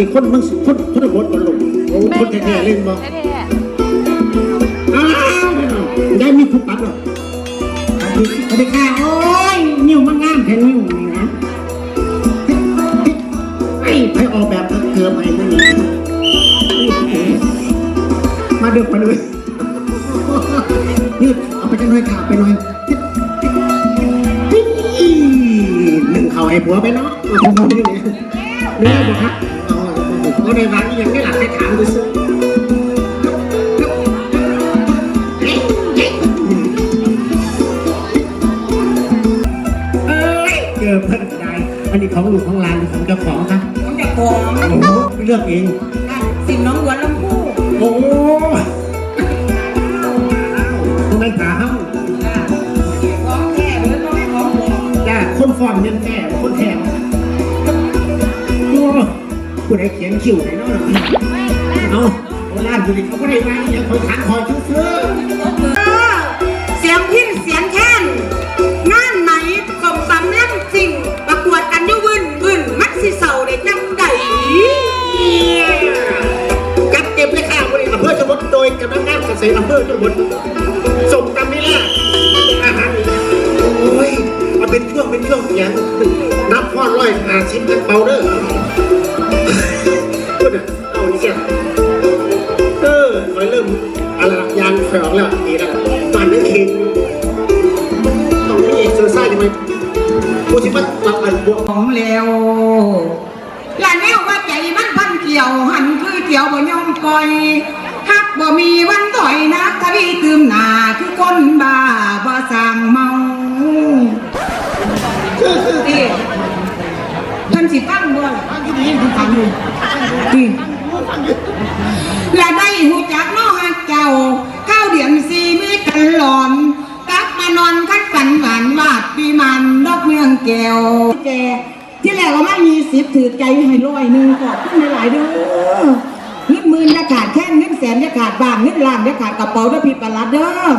นี้คนมันคนคนบทบอลลงโอ้คนแท้ๆเล่นบ่แท้อ้าวได้มีผู้ปัดหรอสวัสดีค่ะโอ้ยนิ้วมันงามแค่นิ้วนี่นะไอ้ไปออกแบบเกือบไอ้มื่อนี้มาเดือดมาเลยยืดเอาไปกันหน่อยค่ะไปหน่อยหนึ่งเขาไอ้ผัวไปเนาะเอาเขาไปนี่เนี่ยเนี่ยบอกครั บเอาเอาในวันนี้ยังไม่หลับได้ถามดูซิเอ้ยเจอเพื่อนได้อันนี้ของลูกของหลานหรือของเจ้าของครับน้องจากของโอ้โหเลือกเอง สิ่งน้องหัวลำพูโอ้ทำไมขาเฮ้าของแท้หรือน้องของหัวจ้าคนฟอร์มเนียนแท้คนแท้โอ้ ผู้ใดเขียนคิวไหนเนาะเอาโบราณอยู่ดิเขาไม่ได้มาอย่างคอยขันคอยชื่อเสียงพิ้นเสียงแค้นงานไหนสมตำแน่นจริงประกวดกันอยุ่วึนวึนมักสิเสาได้จังใดจัดเต็มเลยค่ะวันนี้อำเภอชนบทโดยกำนักงานเกษตรอำเภอชนบทส่งตามนี้ล่ะอาหารโอ้ยมันเป็นช่วงเป็นช่วงอย่างนับพ่อร้อยห้าสิบกันเปาเด้อ ละยางแล้วดีแล้วตอนนี้เห็นต้องมีเอ็กซ์เซอร์ไซส์ทำไมกูที่มันมาอันบวกของเลวและแนวว่าใจมันพันเกี่ยวหันคือเกี่ยวบ่ยอมปล่อยฮักบ่มีวันถอยนักทวีตื่มหนาคือคนบ้าบ่สั่งเมานี่เพิ่นสิฟังบ่ล่ะฟังดีฟังอยู่จริงและได้หูจักันหวานวาดปีมันดอกเมืองแก้วแกที่แรกว่าไม่มีสิบถือใจให้ร้อยหนึ่งก่อนขึ้นหลายเด้อเงินหมื่นจะขาดแค่เงินแสนจะขาดบางเงินล้านจะขาดกระเป๋าจะผิดประหลัดเด้อ